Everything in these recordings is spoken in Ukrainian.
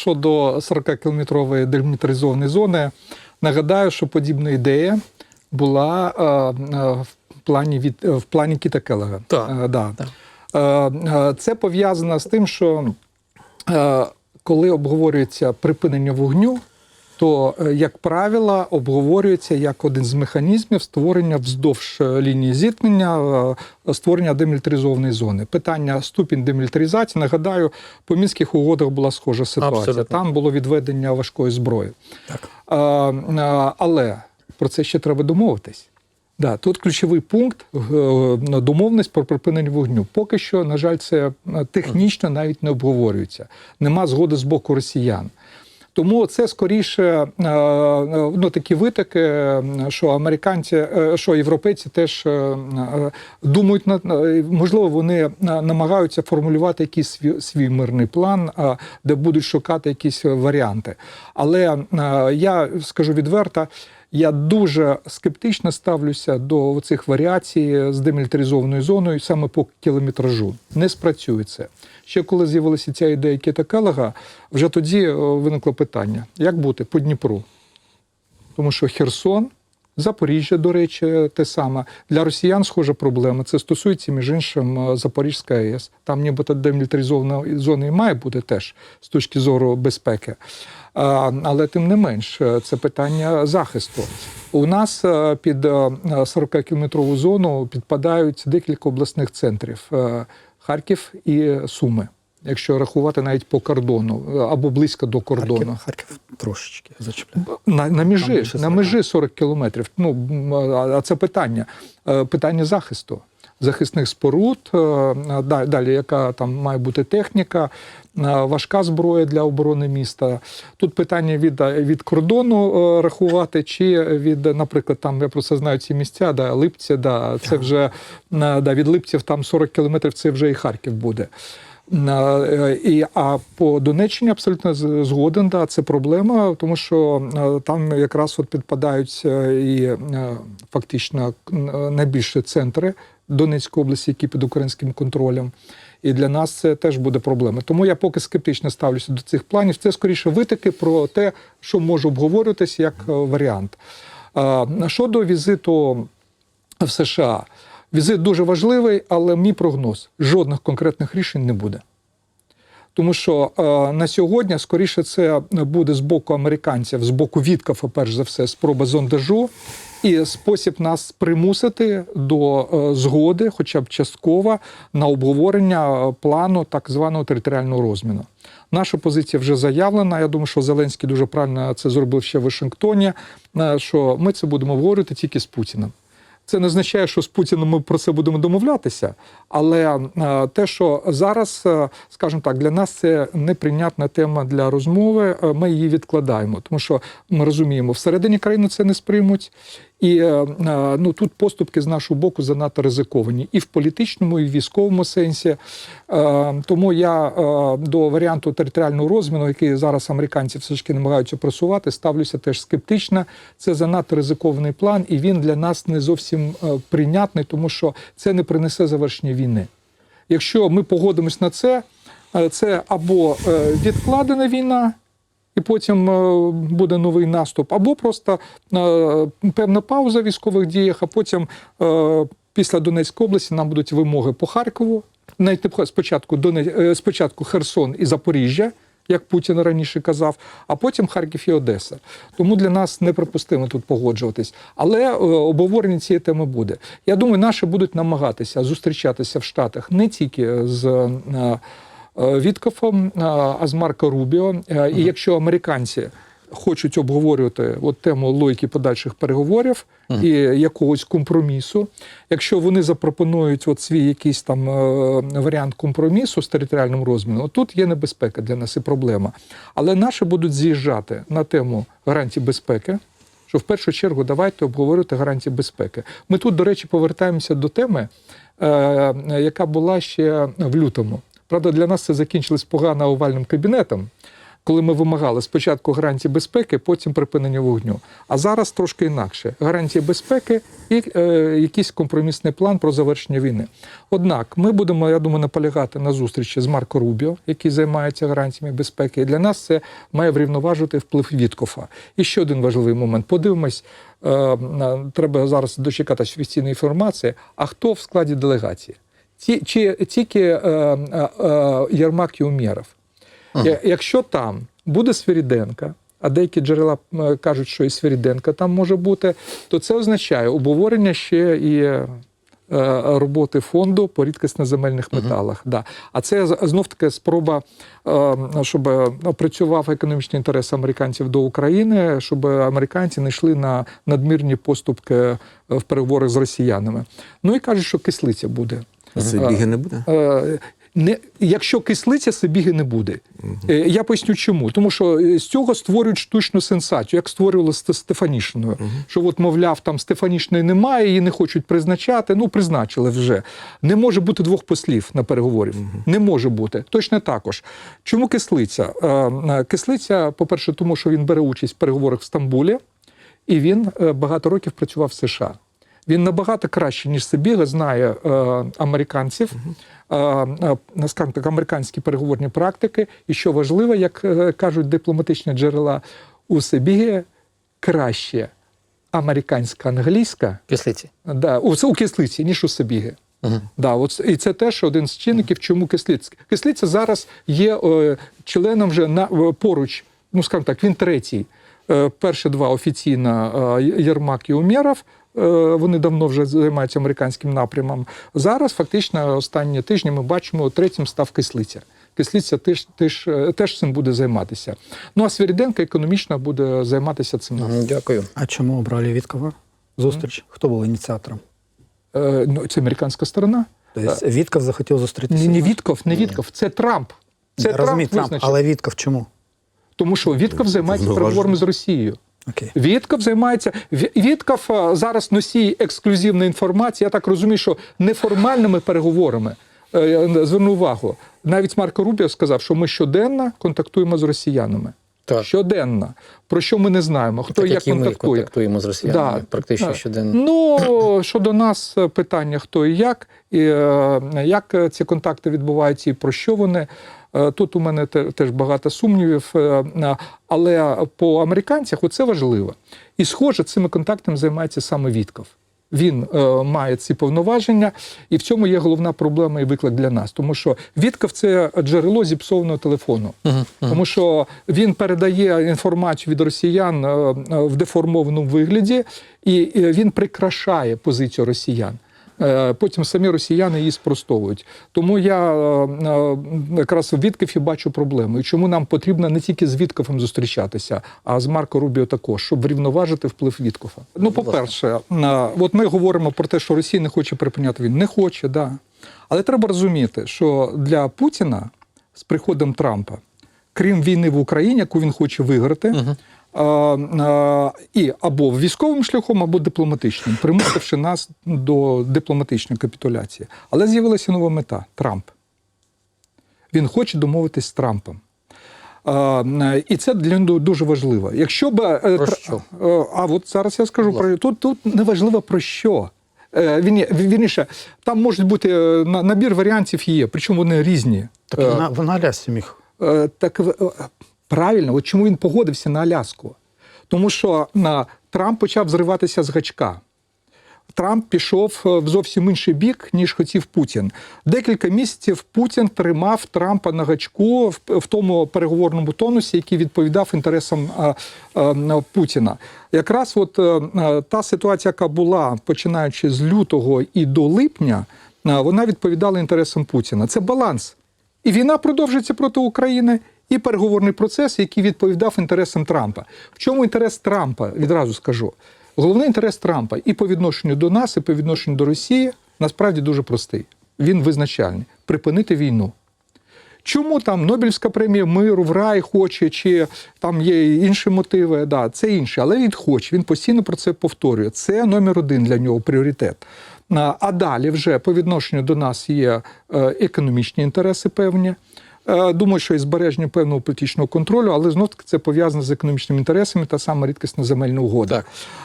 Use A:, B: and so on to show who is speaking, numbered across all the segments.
A: щодо 40-кілометрової демілітаризованої зони, нагадаю, що подібна ідея була е, е, в плані від е, в плані Кіта Келлера.
B: Так,
A: да.
B: так.
A: Це пов'язано з тим, що коли обговорюється припинення вогню, то, е, як правило, обговорюється як один з механізмів створення вздовж е, лінії зіткнення, е, створення демілітаризованої зони. Питання ступінь демілітаризації. Нагадаю, по мінських угодах була схожа ситуація.
B: Абсолютно.
A: Там було відведення важкої зброї.
B: Так.
A: Е, Але про це ще треба домовитись. Да, тут ключовий пункт домовленість про припинення вогню. Поки що, на жаль, це технічно навіть не обговорюється. Нема згоди з боку росіян. Тому це скоріше е, ну, такі витоки, що американці, е, що європейці теж е, думають можливо, вони намагаються формулювати якийсь свій, свій мирний план, де будуть шукати якісь варіанти. Але я скажу відверто. Я дуже скептично ставлюся до цих варіацій з демілітаризованою зоною саме по кілометражу. Не спрацює це. Ще коли з'явилася ця ідея Кіта Келега, вже тоді е, виникло питання: як бути по Дніпру? Тому що Херсон, Запоріжжя, до речі, те саме. Для росіян схожа проблема. Це стосується, між іншим, е, Запорізька АЕС. Там нібито демілітаризована зона і має бути теж з точки зору безпеки. Але тим не менш, е, це питання захисту. У нас під 40-кілометрову зону підпадають декілька обласних центрів: Харків і Суми. Якщо рахувати навіть по кордону е, або близько до кордону.
B: Харків, Харків трошечки зачепляє.
A: На, на межі, на
B: 40.
A: межі 40 кілометрів. Ну, а це питання. Е, Питання захисту. Захисних споруд, е, далі, яка там має бути техніка, важка зброя для оборони міста. Тут питання від, від кордону е, рахувати, чи від, наприклад, там я просто знаю ці місця, да, Липці, да, це вже е, да, від Липців там 40 кілометрів, це вже і Харків буде. Е, І, а по Донеччині абсолютно згоден, да, це проблема, тому що е, там якраз от підпадають е, і е, фактично е, найбільші центри Донецької області, які під українським контролем. І для нас це теж буде проблема. Тому я поки скептично ставлюся до цих планів. Це скоріше витоки про те, що може обговорюватися як е, варіант. Щодо візиту в США. Візит дуже важливий, але мій прогноз жодних конкретних рішень не буде. Тому що е, на сьогодні, скоріше, це буде з боку американців, з боку Віткафа, перш за все, спроба зондажу і спосіб нас примусити до е, згоди, хоча б частково, на обговорення е, плану так званого територіального розміну. Наша позиція вже заявлена. Я думаю, що Зеленський дуже правильно це зробив ще в Вашингтоні. е, Що ми це будемо обговорювати тільки з Путіним. Це не означає, що з Путіним ми про це будемо домовлятися, але те, що зараз, скажімо так, для нас це неприйнятна тема для розмови. Ми її відкладаємо, тому що ми розуміємо, всередині країни це не сприймуть. І е, е, ну тут поступки з нашого боку занадто ризиковані і в політичному, і в військовому сенсі. Е, Тому я до варіанту територіального розміну, який зараз американці все ж таки намагаються просувати, ставлюся теж скептично. Це занадто ризикований план, і він для нас не зовсім прийнятний, тому що це не принесе завершення війни. Якщо ми погодимось на це, це або відкладена війна, і потім е, буде новий наступ, або просто е, певна пауза в військових діях, а потім е, після Донецької області нам будуть вимоги по Харкову. Навіть спочатку Доне... е, спочатку Херсон і Запоріжжя. Як Путін раніше казав, а потім Харків і Одеса. Тому для нас неприпустимо тут погоджуватись. Але обговорення цієї теми буде. Я думаю, наші будуть намагатися зустрічатися в Штатах не тільки з Віткофом, е, а з Марко Рубіо. Е, І якщо американці хочуть обговорювати от тему логіки подальших переговорів і якогось компромісу, якщо вони запропонують от свій якийсь там е, варіант компромісу з територіальним розміном, тут є небезпека для нас і проблема. Але наші будуть з'їжджати на тему гарантій безпеки. Що в першу чергу давайте обговорювати гарантії безпеки. Ми тут, до речі, повертаємося до теми, е, яка була ще в лютому. Правда, для нас це закінчилось погано овальним кабінетом. коли ми вимагали спочатку гарантії безпеки, потім припинення вогню. А зараз трошки інакше: гарантії безпеки і е, якийсь компромісний план про завершення війни. Однак ми будемо, я думаю, наполягати на зустрічі з Марко Рубіо, який займається гарантіями безпеки. І для нас це має врівноважити вплив Віткофа. І ще один важливий момент. Подивимось. е, Треба зараз дочекатися офіційної інформації. А хто в складі делегації? Ті, чи тільки е, е, е, Єрмак і Умєров? Я- Якщо там буде Свиріденка, а деякі джерела е, кажуть, що і Свиріденка там може бути, то це означає обговорення ще і е, роботи фонду по рідкісноземельних металах. Да. А це знов таки спроба, е, щоб е, працював економічний інтерес американців до України, щоб американці не йшли на надмірні поступки е, в переговорах з росіянами. Ну і кажуть, що кислиця буде.
B: Сибіги не буде?
A: Не, якщо кислиця, Сибіги не буде. Е, Я поясню чому. Тому що е, з цього створюють штучну сенсацію, як створювали з Стефанішиною. Що, от, мовляв, там Стефанішної немає, її не хочуть призначати. Ну, призначили вже. Не може бути двох послів на переговорів. Не може бути. Точно також. Чому кислиця? Е, Кислиця, по-перше, тому що він бере участь в переговорах в Стамбулі, і він багато років працював в США. Він набагато краще, ніж Сибіга, знає е, американців, е, е, скажімо так, американські переговорні практики. І що важливо, як е, кажуть дипломатичні джерела, у Сибіги краще американська англійська
C: Кислиці.
A: да, у, у кислиці, ніж у Сибіги.
C: Угу.
A: Да, от, і це теж один з чинників, чому кислиця. Кислиця зараз є е, членом вже на, е, поруч, ну скажімо так, він третій. Е, перші два офіційно е, Єрмак і Умєров. Е, Вони давно вже займаються американським напрямом. Зараз, фактично, останні тижні ми бачимо, третім став кислиця. Кислиця теж, теж, е, теж цим буде займатися. Ну а Свиріденко економічно буде займатися цим.
C: Дякую.
B: А чому обрали Віткова? Зустріч? Хто був ініціатором?
A: Е, Ну, це американська сторона.
B: Тобто Вітков захотів зустрітися?
A: Ні, не Вітков, не Вітков, це Трамп. Це
B: Я розумію,
A: Трамп
B: Трамп, але Вітков чому?
A: Тому що Вітков займається
B: Повноваження.
A: переговорами з Росією.
B: Окей.
A: Вітков займається. Ві- Вітков зараз носій ексклюзивної інформації. Я так розумію, що неформальними переговорами. Е, Зверну увагу. Навіть Марко Рубіо сказав, що ми щоденно контактуємо з росіянами.
C: Так.
A: Щоденно. Про що ми не знаємо, хто
C: так,
A: як
C: як і ми
A: контактує.
C: контактуємо з росіянами
A: Да.
C: практично щоденно.
A: Ну, щодо нас е, питання, хто і як, і е, як е, ці контакти відбуваються і про що вони. Е, Тут у мене теж багато сумнівів, е, але по американцях оце важливо. І, схоже, цими контактами займається саме Вітков. Він е, має ці повноваження, і в цьому є головна проблема і виклик для нас. Тому що Вітков це джерело зіпсованого телефону. Тому що він передає інформацію від росіян е, е, в деформованому вигляді, і він прикрашає позицію росіян. Е, Потім самі росіяни її спростовують. Тому я е, е, якраз в Віткофі бачу проблему. І чому нам потрібно не тільки з Віткофом зустрічатися, а з Марко Рубіо також, щоб врівноважити вплив Віткофа. Ну, по-перше, от ми говоримо про те, що Росія не хоче припиняти війну. Не хоче, да. Але треба розуміти, що для Путіна з приходом Трампа, крім війни в Україні, яку він хоче виграти. а, І або військовим шляхом, або дипломатичним, примусивши нас до дипломатичної капітуляції. Але з'явилася нова мета Трамп. Він хоче домовитись з Трампом. І це для нього дуже важливо. Якщо б е,
C: Про що?
A: е, а от зараз я скажу про тут. Тут не важливо про що. Е, Він вірніше, там можуть бути набір варіантів є, причому вони різні.
B: Так вона, вона Алясці міг.
A: Так правильно, от чому він погодився на Аляску? Тому що на, Трамп почав зриватися з гачка. Трамп пішов е, в зовсім інший бік, ніж хотів Путін. Декілька місяців Путін тримав Трампа на гачку в, тому переговорному тонусі, який відповідав інтересам а, а, Путіна. Якраз от е, е, та ситуація, яка була починаючи з лютого і до липня, е, вона відповідала інтересам Путіна. Це баланс. І війна продовжується проти України, і переговорний процес, який відповідав інтересам Трампа. В чому інтерес Трампа? Відразу скажу. Головний інтерес Трампа і по відношенню до нас, і по відношенню до Росії насправді дуже простий. Він визначальний припинити війну. Чому там Нобелівська премія миру в рай хоче, чи там є інші мотиви? Да, це інше, але він хоче. Він постійно про це повторює. Це номер один для нього пріоритет. А далі вже по відношенню до нас є е, економічні інтереси певні. Е, Думаю, що і збереження певного політичного контролю, але знов таки це пов'язано з економічними інтересами та саме рідкісна земельна угода.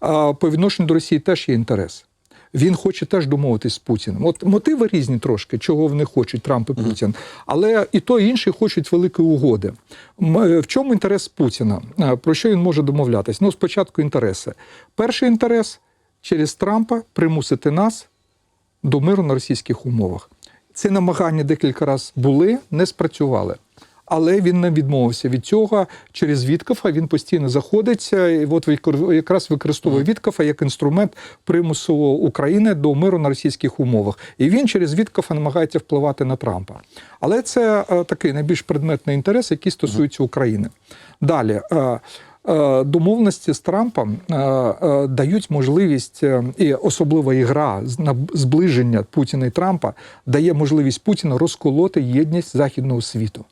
C: Так.
A: По відношенню до Росії теж є інтерес. Він хоче теж домовитись з Путіним. От мотиви різні трошки, чого вони хочуть, Трамп і Путін. Але і той, і інший хочуть великої угоди. Е, В чому інтерес Путіна? Е, Про що він може домовлятись? Ну, спочатку інтереси. Перший інтерес через Трампа примусити нас до миру на російських умовах. Ці намагання декілька разів були, не спрацювали. Але він не відмовився від цього через Віткафа. Він постійно заходиться, і от якраз використовує Віткафа як інструмент примусу України до миру на російських умовах. І він через Віткафа намагається впливати на Трампа. Але це е, такий найбільш предметний інтерес, який стосується України. Далі. Е, Домовленості з Трампом е, е, дають можливість, і особлива ігра на зближення Путіна і Трампа дає можливість Путіна розколоти єдність західного світу.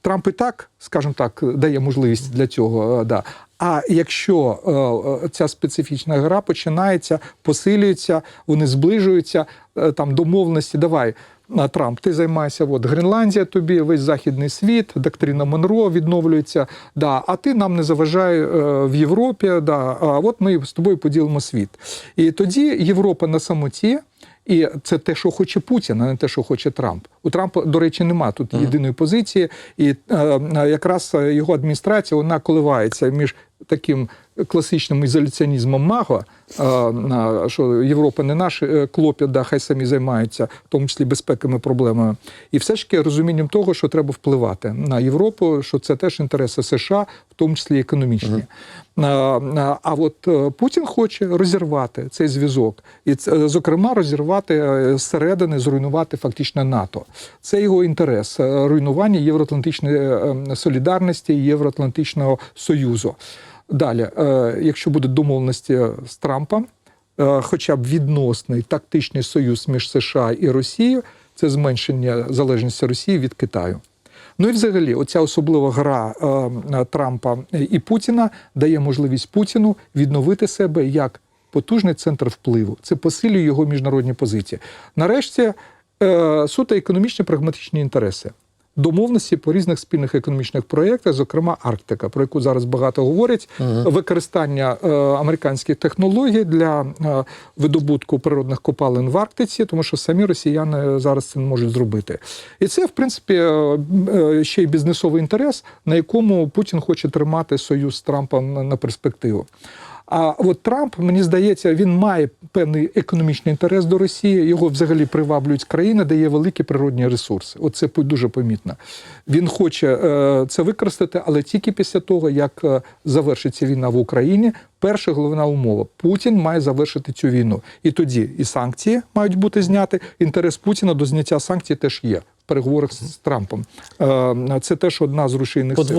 A: Трамп і так, скажімо так, дає можливість для цього. Да. А якщо е, ця специфічна гра починається, посилюється, вони зближуються, е, там домовленості, давай. Трамп, ти займаєшся, от Гренландія тобі, весь західний світ, доктрина Монро відновлюється. Да, а ти нам не заважай е, в Європі. Да, а от ми з тобою поділимо світ. І тоді Європа на самоті, і це те, що хоче Путін, а не те, що хоче Трамп. У Трампа, до речі, нема тут єдиної позиції, і е, якраз його адміністрація вона коливається між таким класичним ізоляціонізмом Маго, е, що Європа не наш е, клопіт, да, хай самі займаються, в тому числі безпековими проблемами, і все ж таки розумінням того, що треба впливати на Європу, що це теж інтереси США, в тому числі економічні. А, а а от е, Путін хоче розірвати цей зв'язок, і зокрема розірвати е, зсередини, зруйнувати фактично НАТО. Це його інтерес е, руйнування євроатлантичної е, е, солідарності, євроатлантичного союзу. Далі, е, якщо будуть домовленості з Трампом, е, хоча б відносний тактичний союз між США і Росією, це зменшення залежності Росії від Китаю. Ну і взагалі, оця особлива гра е, Трампа і Путіна дає можливість Путіну відновити себе як потужний центр впливу. Це посилює його міжнародні позиції. Нарешті е, суто економічні прагматичні інтереси. Домовленості по різних спільних економічних проєктах, зокрема Арктика, про яку зараз багато говорять, використання е, американських технологій для е, видобутку природних копалин в Арктиці, тому що самі росіяни зараз це не можуть зробити. І це, в принципі, е, е, ще й бізнесовий інтерес, на якому Путін хоче тримати союз з Трампом на- на перспективу. А от Трамп, мені здається, він має певний економічний інтерес до Росії. Його взагалі приваблюють країни, де є великі природні ресурси. От це по- дуже помітно. Він хоче е, це використати, але тільки після того, як е, завершиться війна в Україні. Перша головна умова: Путін має завершити цю війну. І тоді і санкції мають бути зняті. Інтерес Путіна до зняття санкцій теж є в переговорах з Трампом. Е, Це теж одна з рушійних сил.